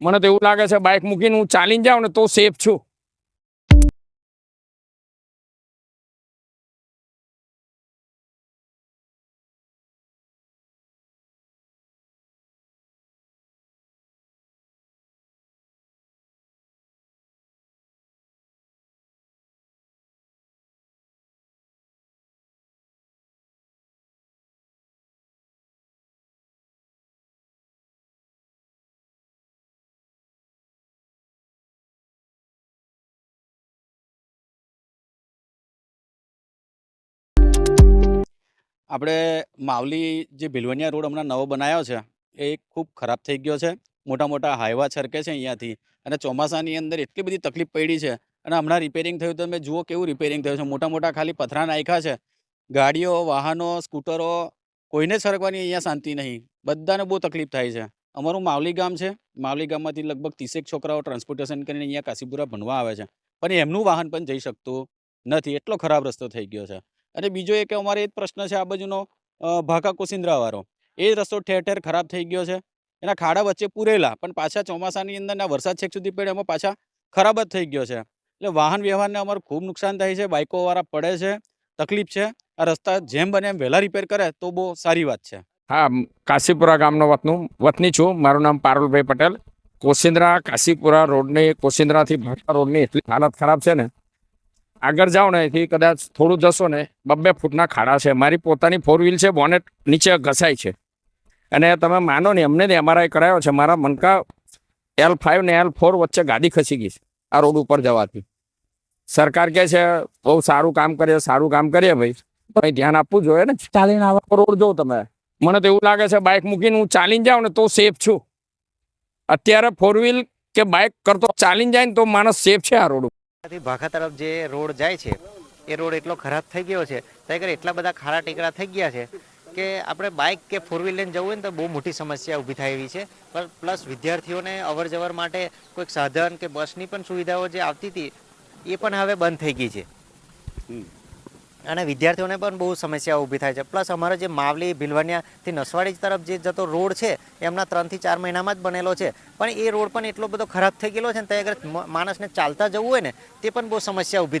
મને તો એવું લાગે છે બાઇક મૂકીને હું ચાલીને જાઉં ને તો સેફ છું. આપણે માવલી જે ભીલવણિયા રોડ હમણાં નવો બનાવ્યો છે, એ ખૂબ ખરાબ થઈ ગયો છે. મોટા મોટા હાઈવા છરકે છે અહીંયાથી અને ચોમાસાની અંદર એટલી બધી તકલીફ પડી છે અને હમણાં રિપેરિંગ થયું તમે જુઓ કેવું રિપેરિંગ થયું છે. મોટા મોટા ખાલી પથરા નાખ્યા છે. ગાડીઓ, વાહનો, સ્કૂટરો કોઈને સરકવાની અહીંયા શાંતિ નહીં. બધાને બહુ તકલીફ થાય છે. અમારું માવલી ગામ છે. માવલી ગામમાંથી લગભગ ત્રીસેક છોકરાઓ ટ્રાન્સપોર્ટેશન કરીને અહીંયા કાશીપુરા ભણવા આવે છે. પણ એમનું વાહન પણ જઈ શકતું નથી. એટલો ખરાબ રસ્તો થઈ ગયો છે. અને બીજો એક અમારે એ પ્રશ્ન છે આ બાજુનો ભાકા કુસિન્દ્રાવાળો એ રસ્તો ઠેર ઠેર ખરાબ થઈ ગયો છે. એના ખાડા વચ્ચે પૂરેલા, પણ પાછા ચોમાસાની અંદર વરસાદ છેક સુધી પડે એમાં પાછા ખરાબ જ થઈ ગયો છે. એટલે વાહન વ્યવહારને અમારું ખૂબ નુકસાન થાય છે, બાઇકોવાળા પડે છે, તકલીફ છે. આ રસ્તા જેમ બને એમ વહેલા રિપેર કરે તો બહુ સારી વાત છે. હા કાશીપુરા ગામનો વતનું, વતની છું. મારું નામ પારુલભાઈ પટેલ. કોશિંદ્રા કાશીપુરા રોડની કોસિંદ્રાથી ભાટા રોડની એટલી હાલત ખરાબ છે ને આગળ જાઓ ને એથી કદાચ થોડું જશો ને બબ્બે ફૂટના ખાડા છે. મારી પોતાની ફોર વ્હીલ છે બોનેટ નીચે ઘસાય છે. અને તમે માનો ને અમને એમઆરઆઈ કરાયો છે મારા મનકા એલ ફાઇવ ને એલ ફોર વચ્ચે ગાડી ખસી ગઈ છે આ રોડ ઉપર જવાથી. સરકાર કહે છે બહુ સારું કામ કરીએ સારું કામ કરીએ ભાઈ. ભાઈ ધ્યાન આપવું જોઈએ ને. ચાલીને આવા. રોડ જો તમે. મને તો એવું લાગે છે બાઇક મૂકીને હું ચાલીને જાઉં ને તો સેફ છું. અત્યારે ફોર વ્હીલ કે બાઇક કરતો ચાલીને જાય ને તો માણસ સેફ છે આ રોડ થી ભાખા તરફ જે રોડ જાય છે, એ રોડ એટલો ખરાબ થઈ ગયો છે ત્યાં આગળ એટલા બધા ખાડા ટીકરા થઈ ગયા છે કે આપણે બાઇક કે ફોર વ્હીલ લઈને જવું હોય ને તો બહુ મોટી સમસ્યા ઊભી થાય એવી છે પણ પ્લસ વિદ્યાર્થીઓને અવર જવર માટે કોઈક સાધન કે બસની પણ સુવિધાઓ જે આવતી હતી, એ પણ હવે બંધ થઈ ગઈ છે. અને વિદ્યાર્થીઓને પણ બહુ સમસ્યાઓ ઊભી થાય છે. પ્લસ અમારો જે માવલી ભીલવાનિયાથી નસવાડી તરફ જે જતો રોડ છે, એમના ત્રણથી ચાર મહિનામાં જ બનેલો છે. પણ એ રોડ પણ એટલો બધો ખરાબ થઈ ગયેલો છે ને આગળ માણસને ચાલતા જવું હોય ને, તે પણ બહુ સમસ્યા ઊભી